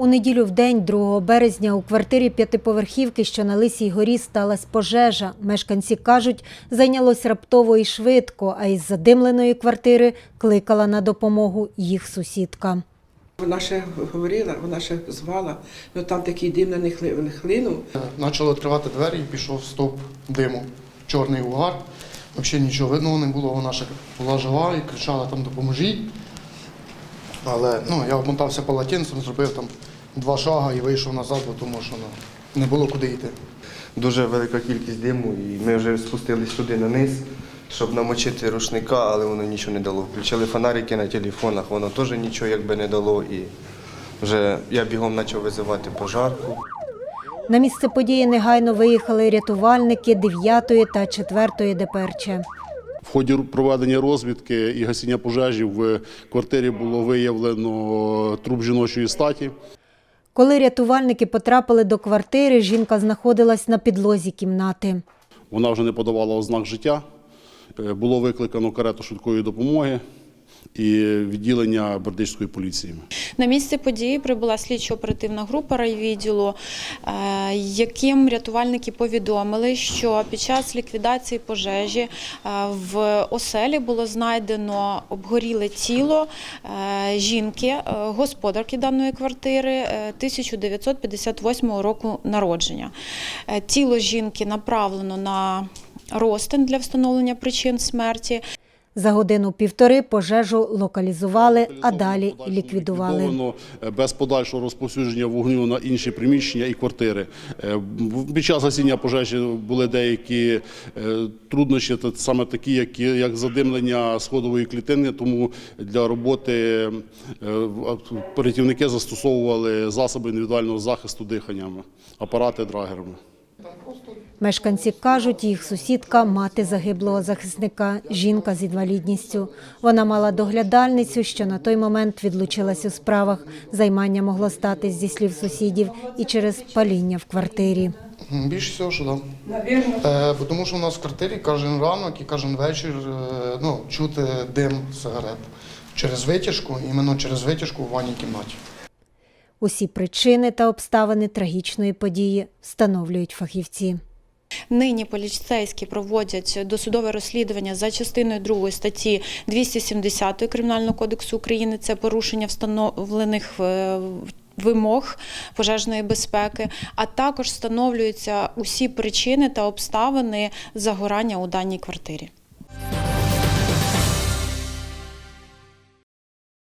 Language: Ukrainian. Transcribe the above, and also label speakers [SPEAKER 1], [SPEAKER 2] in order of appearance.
[SPEAKER 1] У неділю в день, 2 березня, у квартирі п'ятиповерхівки, що на Лисій горі, сталася пожежа. Мешканці кажуть, зайнялось раптово і швидко, а із задимленої квартири кликала на допомогу їх сусідка.
[SPEAKER 2] Вона ще говорила, вона ще звала, ну там такий дим на них ли- хлинув.
[SPEAKER 3] Почали відкривати двері і пішов стоп диму. Чорний угар. Взагалі нічого видно не було. Вона ще була жива і кричала там допоможіть. Але ну, я обмотався полотенцем, зробив там два шага і вийшов назад, бо тому що ну, не було куди йти.
[SPEAKER 4] Дуже велика кількість диму, і ми вже спустились туди на низ, щоб намочити рушника, але воно нічого не дало. Включили фонарики на телефонах, воно теж нічого якби не дало. І вже я бігом почав визивати пожарку.
[SPEAKER 1] На місце події негайно виїхали рятувальники 9 та 4 ДПРЧ.
[SPEAKER 5] В ході проведення розвідки і гасіння пожежі в квартирі було виявлено труп жіночої статі.
[SPEAKER 1] Коли рятувальники потрапили до квартири, жінка знаходилась на підлозі кімнати.
[SPEAKER 5] Вона вже не подавала ознак життя. Е, Було викликано карету швидкої допомоги і відділення Бердичської поліції.
[SPEAKER 6] На місце події прибула слідчо-оперативна група райвідділу, е, яким рятувальники повідомили, що під час ліквідації пожежі е, в оселі було знайдено обгоріле тіло е, жінки, господарки даної квартири е, 1958 року народження. Тіло жінки направлено на розтин для встановлення причин смерті.
[SPEAKER 1] За годину-півтори пожежу локалізували, а далі ліквідували.
[SPEAKER 5] Е, без подальшого розповсюдження вогню на інші приміщення і квартири. Е, Під час гасіння пожежі були деякі е, труднощі, саме такі, як, як задимлення сходової клітини, тому для роботи оперативники застосовували засоби індивідуального захисту диханнями, апарати драгерами.
[SPEAKER 1] Мешканці кажуть, їх сусідка мати загиблого захисника, жінка з інвалідністю. Вона мала доглядальницю, що на той момент відлучилась у справах. Займання могло стати зі слів сусідів і через паління в квартирі.
[SPEAKER 3] Більше всього, що так. Е, бо тому що у нас в квартирі кожен ранок і кожен вечір е, ну, чути дим сигарет. Через витяжку, іменно через витяжку в ванній кімнаті.
[SPEAKER 1] Усі причини та обставини трагічної події встановлюють фахівці.
[SPEAKER 6] Нині поліцейські проводять досудове розслідування за частиною 2 статті 270 Кримінального кодексу України. Це порушення встановлених е, вимог пожежної безпеки, а також встановлюються усі причини та обставини загорання у даній квартирі.